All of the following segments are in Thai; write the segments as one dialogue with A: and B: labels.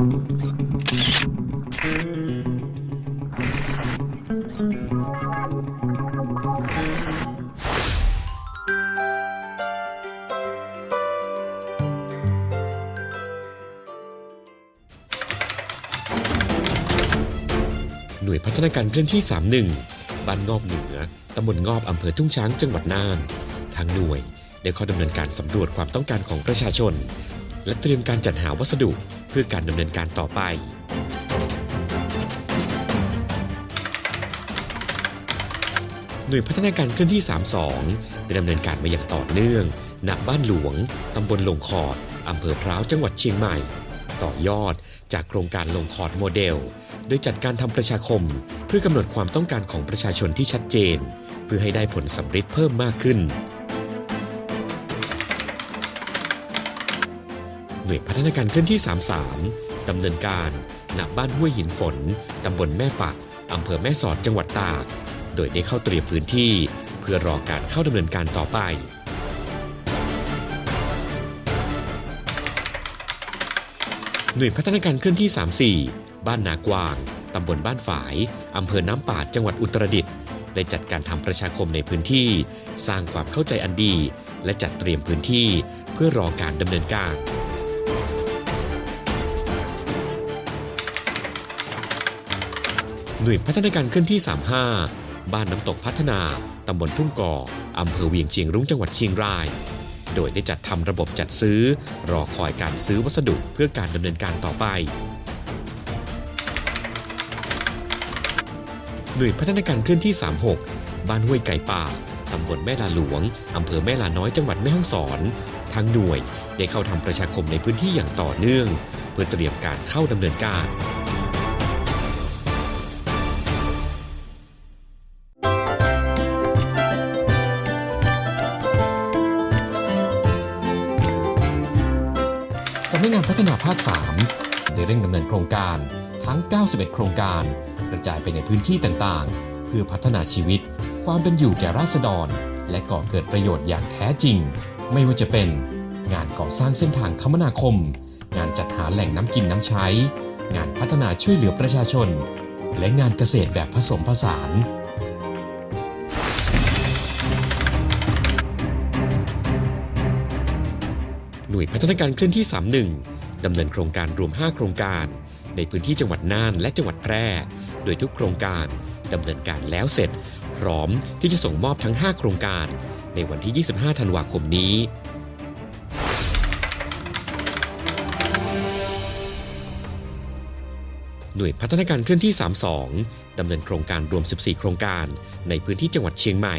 A: หน่วยพัฒนาการเคลื่อนที่ 31 บ้านงอบเหนือ ตำบลงอบอำเภอทุ่งช้าง จังหวัดน่าน ทางหน่วยได้เข้าดำเนินการสำรวจความต้องการของประชาชน และเตรียมการจัดหาวัสดุ เพื่อการดำเนินการต่อไปหน่วยพัฒนาการเคลื่อนที่ 32 ได้ดำเนินการมาอย่างต่อเนื่องณบ้านหลวง ตำบลลงคอดอำเภอพร้าวจังหวัดเชียงใหม่ ต่อยอดจากโครงการลงคอดโมเดล โดยจัดการทำประชาคม เพื่อกำหนดความต้องการของประชาชนที่ชัดเจน เพื่อให้ได้ผลสำเร็จเพิ่มมากขึ้น น่วยพัฒนาการเคลื่อนที่ 33 ดำเนินการณบ้านห้วยหินฝน ตำบลแม่ปะอำเภอแม่สอดจังหวัดตาก โดยได้เข้าเตรียมพื้นที่ เพื่อรอการเข้าดำเนินการต่อไป หน่วยพัฒนาการเคลื่อนที่ 34 บ้านนากวาง ตำบลบ้านฝาย อำเภอน้ำป่าจังหวัดอุตรดิตถ์ได้จัดการทำประชาคมในพื้นที่ สร้างความเข้าใจอันดี และจัดเตรียมพื้นที่เพื่อรอการดำเนินการ หน่วยพัฒนาการเคลื่อนที่ 35 บ้านน้ำตกพัฒนา ตำบลทุ่งก่ออำเภอเวียงเชียงรุ้งจังหวัดเชียงราย โดยได้จัดทำระบบจัดซื้อ รอคอยการซื้อวัสดุเพื่อการดำเนินการต่อไป หน่วยพัฒนาการเคลื่อนที่ 36 บ้านห้วยไก่ป่าตำบลแม่ลาหลวง อำเภอแม่ลาน้อยจังหวัดแม่ฮ่องสอนทางหน่วยได้เข้าทำประชาคมในพื้นที่อย่างต่อเนื่อง เพื่อเตรียมการเข้าดำเนินการ ฒนาภาค 3 ได้เร่งดำเนินโครงการทั้ง 91 โครงการ กระจายไปในพื้นที่ต่างๆ เพื่อพัฒนาชีวิต ความเป็นอยู่แก่ราษฎร และก่อเกิดประโยชน์อย่างแท้จริง ไม่ว่าจะเป็น งานก่อสร้างเส้นทางคมนาคม งานจัดหาแหล่งน้ำกินน้ำใช้ งานพัฒนาช่วยเหลือประชาชน และงานเกษตรแบบผสมผสานหน่วยพัฒนาการเคลื่อนที่ 31 ดำเนินโครงการรวม 5 โครงการ ในพื้นที่จังหวัดน่านและจังหวัดแพร่ โดยทุกโครงการดำเนินการแล้วเสร็จ พร้อมที่จะส่งมอบทั้ง 5 โครงการ ในวันที่ 25 ธันวาคมนี้หน่วยพัฒนาการเคลื่อนที่ 32 ดำเนินโครงการรวม 14 โครงการ ในพื้นที่จังหวัดเชียงใหม่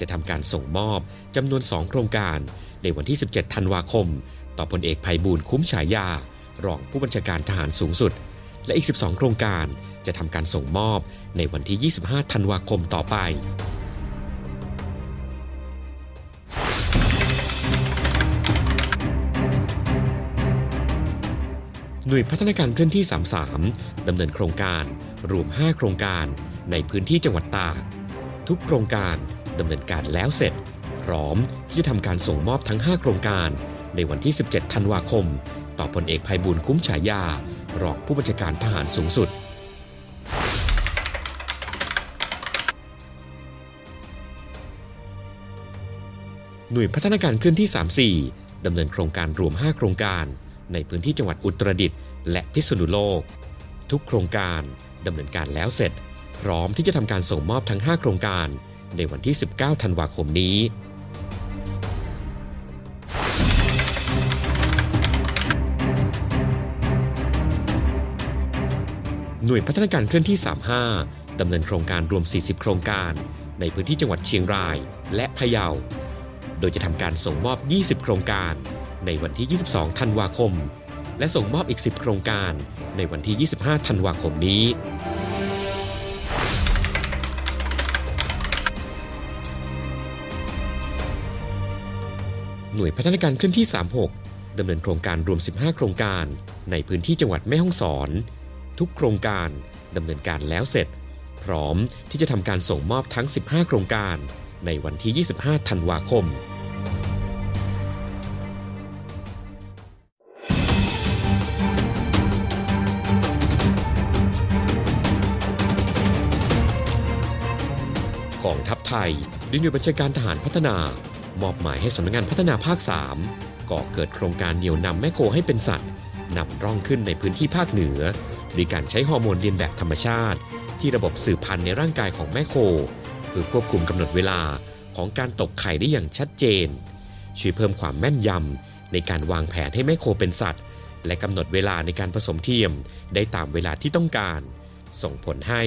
A: จะทำการส่งมอบจำนวน 2 โครงการ ในวันที่ 17 ธันวาคม ต่อพลเอกภัยบูลย์คุ้มฉายา รองผู้บัญชาการทหารสูงสุด และอีก 12 โครงการจะทำการส่งมอบในวันที่ 25 ธันวาคมต่อไปหน่วยพัฒนาการเคลื่อนที่ 33 ดำเนินโครงการรวม 5 โครงการในพื้นที่จังหวัดตาก ทุกโครงการดำเนินการแล้วเสร็จ พร้อมที่จะทำการส่งมอบทั้ง 5 โครงการ ในวันที่ 17 ธันวาคม ต่อพลเอกภัยบูลย์คุ้มฉายา รองผู้บัญชาการทหารสูงสุด หน่วยพัฒนาการเคลื่อนที่ 34 ดำเนินโครงการรวม 5 โครงการ ในพื้นที่จังหวัดอุตรดิตถ์และพิษณุโลก ทุกโครงการดำเนินการแล้วเสร็จ พร้อมที่จะทำการส่งมอบทั้ง 5 โครงการ ในวันที่ 19 ธันวาคมนี้ หน่วยพัฒนาการเคลื่อนที่ 35 ดำเนินโครงการรวม 40 โครงการ ในพื้นที่จังหวัดเชียงรายและพะเยา โดยจะทำการส่งมอบ 20 โครงการ ในวันที่ 22 ธันวาคม และส่งมอบอีก 10 โครงการ ในวันที่ 25 ธันวาคมนี้หน่วยพัฒนาการเคลื่อนที่ 36 ดำเนินโครงการรวม 15 โครงการ ในพื้นที่จังหวัดแม่ฮ่องสอน ทุกโครงการดำเนินการแล้วเสร็จ พร้อมที่จะทำการส่งมอบทั้ง 15 โครงการ ในวันที่ 25 ธันวาคม กองทัพไทยด้วยหน่วยบัญชาการทหารพัฒนา มอบหมายให้สำนักงงานพัฒนาภาค 3 ก่อเกิดโครงการเหนี่ยวนำแม่โคให้เป็นสัตว์ นำร่องขึ้นในพื้นที่ภาคเหนือโดยการใช้ฮอร์โมนเลียนแบบธรรมชาติ ที่ระบบสืบพันธุ์ในร่างกายของแม่โค เพื่อควบคุมกำหนดเวลาของการตกไข่ได้อย่างชัดเจน ช่วยเพิ่มความแม่นยำในการวางแผนให้แม่โคเป็นสัตว์ และกำหนดเวลาในการผสมเทียม ได้ตามเวลาที่ต้องการ ส่งผลให้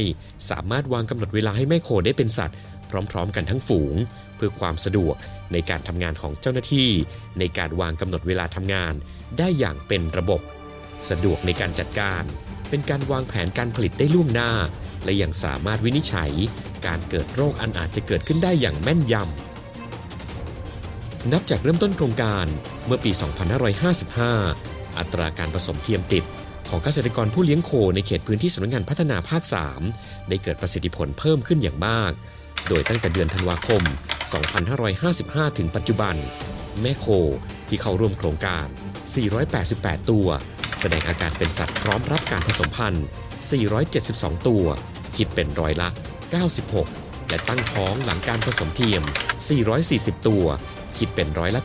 A: สามารถวางกำหนดเวลาให้แม่โคได้เป็นสัตว์ พร้อมๆ กันทั้งฝูง เพื่อความสะดวกในการทำงานของเจ้าหน้าที่ ในการวางกำหนดเวลาทำงาน ได้อย่างเป็นระบบ สะดวกในการจัดการ เป็นการวางแผนการผลิตได้ล่วงหน้า และยังสามารถวินิจฉัย การเกิดโรคอันอาจจะเกิดขึ้นได้อย่างแม่นยำนับจากเริ่มต้นโครงการเมื่อปี 2555 อัตราการผสมเทียมติดของเกษตรกรผู้เลี้ยงโคในเขตพื้นที่สำนักงานพัฒนาภาค 3 ได้เกิดประสิทธิผลเพิ่มขึ้นอย่างมาก โดยตั้งแต่เดือนธันวาคม 2555 ถึงปัจจุบัน แม่โคที่เข้าร่วมโครงการ 488 ตัว แสดงอาการเป็นสัตว์พร้อมรับการผสมพันธุ์ 472 ตัว คิดเป็นร้อยละ 96 และตั้งท้องหลังการผสมเทียม 440 ตัว คิดเป็นร้อยละ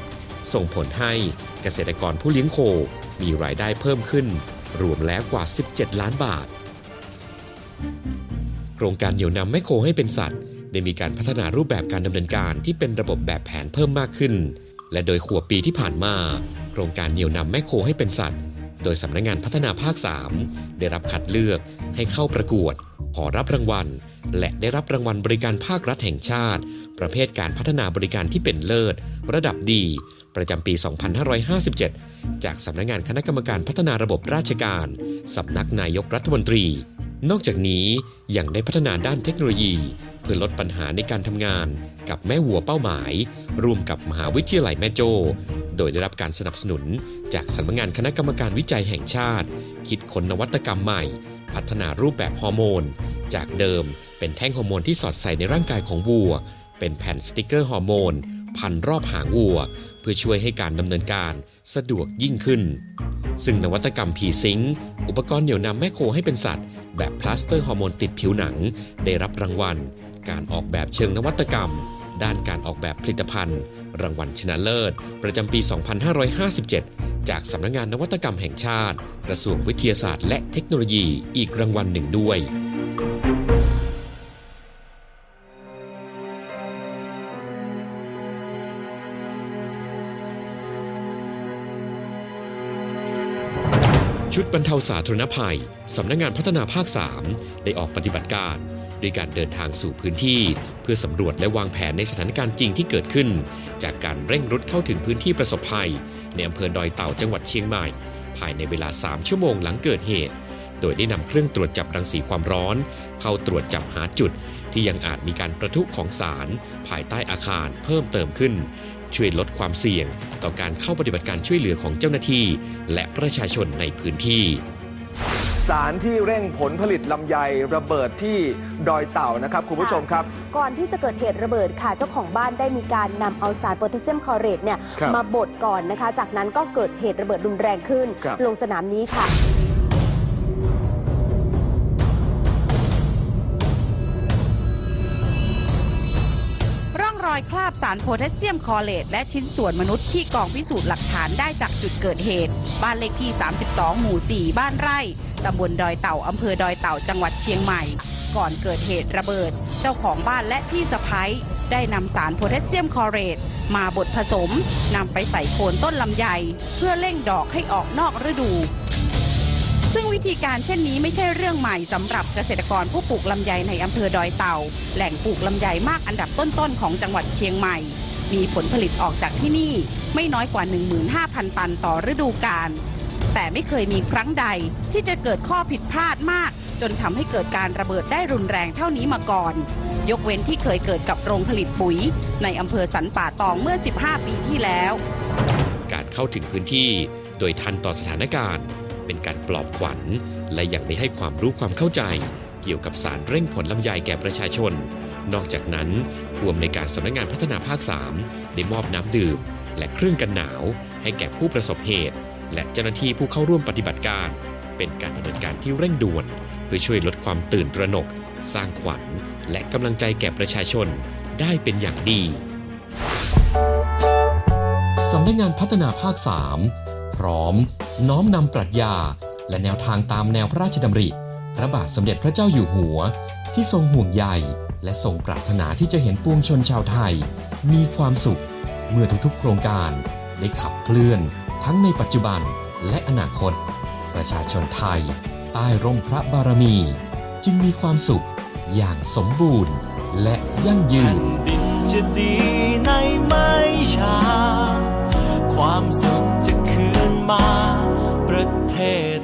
A: 90 ส่งผลให้เกษตรกรผู้เลี้ยงโคมีรายได้เพิ่มขึ้น รวมแล้วกว่า 17 ล้านบาทโครงการเหนี่ยวนำแม่โคให้เป็นสัตว์ ได้มีการพัฒนารูปแบบการดำเนินการที่เป็นระบบแบบแผนเพิ่มมากขึ้น และโดยขวบปีที่ผ่านมาโครงการเหนี่ยวนำแม่โคให้เป็นสัตว์ โดยสำนักงานพัฒนาภาค 3 ได้รับคัดเลือกให้เข้าประกวด ขอรับรางวัล และได้รับรางวัลบริการภาครัฐแห่งชาติ ประเภทการพัฒนาบริการที่เป็นเลิศ ระดับดี ประจำปี 2557 จากสำนักงานคณะกรรมการพัฒนาระบบราชการสำนักนายกรัฐมนตรี นอกจากนี้ยังได้พัฒนาด้านเทคโนโลยี พื่อลดปัญหาในการทำงานกับแม่วัวเป้าหมาย ร่วมกับมหาวิทยาลัยแม่โจ้โดยได้รับการสนับสนุน จากสำนักงานคณะกรรมการวิจัยแห่งชาติ คิดค้นนวัตกรรมใหม่ พัฒนารูปแบบฮอร์โมน จากเดิมเป็นแท่งฮอร์โมนที่สอดใส่ในร่างกายของวัว เป็นแผ่นสติกเกอร์ฮอร์โมน พันรอบหางวัว เพื่อช่วยให้การดำเนินการสะดวกยิ่งขึ้น ซึ่งนวัตกรรมพีซิงอุปกรณ์เหนี่ยวนำแม่โคให้เป็นสัตว์ แบบพลาสเตอร์ฮอร์โมนติดผิวหนัง ได้รับรางวัล การออกแบบเชิงนวัตกรรม ด้านการออกแบบผลิตภัณฑ์ รางวัลชนะเลิศ ประจำปี 2557 จากสำนักงงานนวัตกรรมแห่งชาติ กระทรวงวิทยาศาสตร์ และเทคโนโลยีอีกรางวัลหนึ่งด้วยชุดบรรเทาสาธารณภัย สำนักงานพัฒนาภาค 3 ได้ออกปฏิบัติการ ด้วยการเดินทางสู่พื้นที่ เพื่อสำรวจและวางแผนในสถานการณ์จริงที่เกิดขึ้น จากการเร่งรุดเข้าถึงพื้นที่ประสบภัย ในอำเภอดอยเต่าจังหวัดเชียงใหม่ ภายในเวลา 3 ชั่วโมงหลังเกิดเหตุ โดยได้นำเครื่องตรวจจับรังสีความร้อน เข้าตรวจจับหาจุด ที่ยังอาจมีการประทุของสาร ภายใต้อาคารเพิ่มเติมขึ้น ช่วยลดความเสี่ยง ต่อการเข้าปฏิบัติการช่วยเหลือของเจ้าหน้าที่ และประชาชนในพื้นที่
B: สารที่เร่งผลผลิตลำไยระเบิดที่ดอยเต่านะครับคุณผู้ชมครับ
C: ก่อนที่จะเกิดเหตุระเบิดค่ะ เจ้าของบ้านได้มีการนำเอาสารโพแทสเซียมคลอเรตเนี่ย
B: ครับ
C: มาบดก่อนนะคะ จากนั้นก็เกิดเหตุระเบิดรุนแรงขึ้น
B: ครับ
C: ลงสนามนี้ค่ะ
D: ร่องรอยคราบสารโพแทสเซียมคลอเรตและชิ้นส่วนมนุษย์ที่กองพิสูจน์หลักฐานได้จากจุดเกิดเหตุ บ้านเลขที่ 32 หมู่ 4 บ้านไร่ ตำบลดอยเต่าอำเภอดอยเต่าจังหวัดเชียงใหม่ ก่อนเกิดเหตุระเบิด เจ้าของบ้านและพี่สะพ้ายได้นำสารโพแทสเซียมคลอเรตมาบดผสมนำไปใส่โคนต้นลำไย เพื่อเร่งดอกให้ออกนอกฤดู ซึ่งวิธีการเช่นนี้ไม่ใช่เรื่องใหม่สำหรับเกษตรกรผู้ปลูกลำไยในอำเภอดอยเต่า แหล่งปลูกลำไยมากอันดับต้นๆของจังหวัดเชียงใหม่ มีผลผลิตออกจากที่นี่ไม่น้อยกว่า 15,000 ตันต่อฤดูกาล แต่ไม่เคยมีครั้งใดที่จะเกิดข้อผิดพลาดมาก จนทำให้เกิดการระเบิดได้รุนแรงเท่านี้มาก่อน ยกเว้นที่เคยเกิดกับโรงผลิตปุ๋ย ในอำเภอสันป่าตองเมื่อ 15 ปีที่แล้ว
A: การเข้าถึงพื้นที่โดยทันต่อสถานการณ์ เป็นการปลอบขวัญ และยังได้ให้ความรู้ความเข้าใจ เกี่ยวกับสารเร่งผลลำไยแก่ประชาชน นอกจากนั้นผู้อำนการสำนักงานพัฒนาภาค 3 ได้มอบน้ำดื่มและเครื่องกันหนาวให้แก่ผู้ประสบเหตุ และเจ้าหน้าที่ผู้เข้าร่วมปฏิบัติการ เป็นการดำเนินการที่เร่งด่วน เพื่อช่วยลดความตื่นตระหนก สร้างขวัญ และกำลังใจแก่ประชาชนได้เป็นอย่างดีสำนักงานพัฒนาภาค 3 พร้อม น้อมนำปรัชญา และแนวทางตามแนวพระราชดำริ พระบาทสมเด็จพระเจ้าอยู่หัว ที่ทรงห่วงใยและทรงปรารถนาที่จะเห็นปวงชนชาวไทย มีความสุข เมื่อทุกๆ โครงการได้ขับเคลื่อน ทั้งในปัจจุบันและอนาคต ประชาชนไทย ใต้ร่มพระบารมี จึงมีความสุขอย่างสมบูรณ์ และยั่งยืน
E: นดินจะดีในไม่ช้าความสุขจะคืนมาประเทศ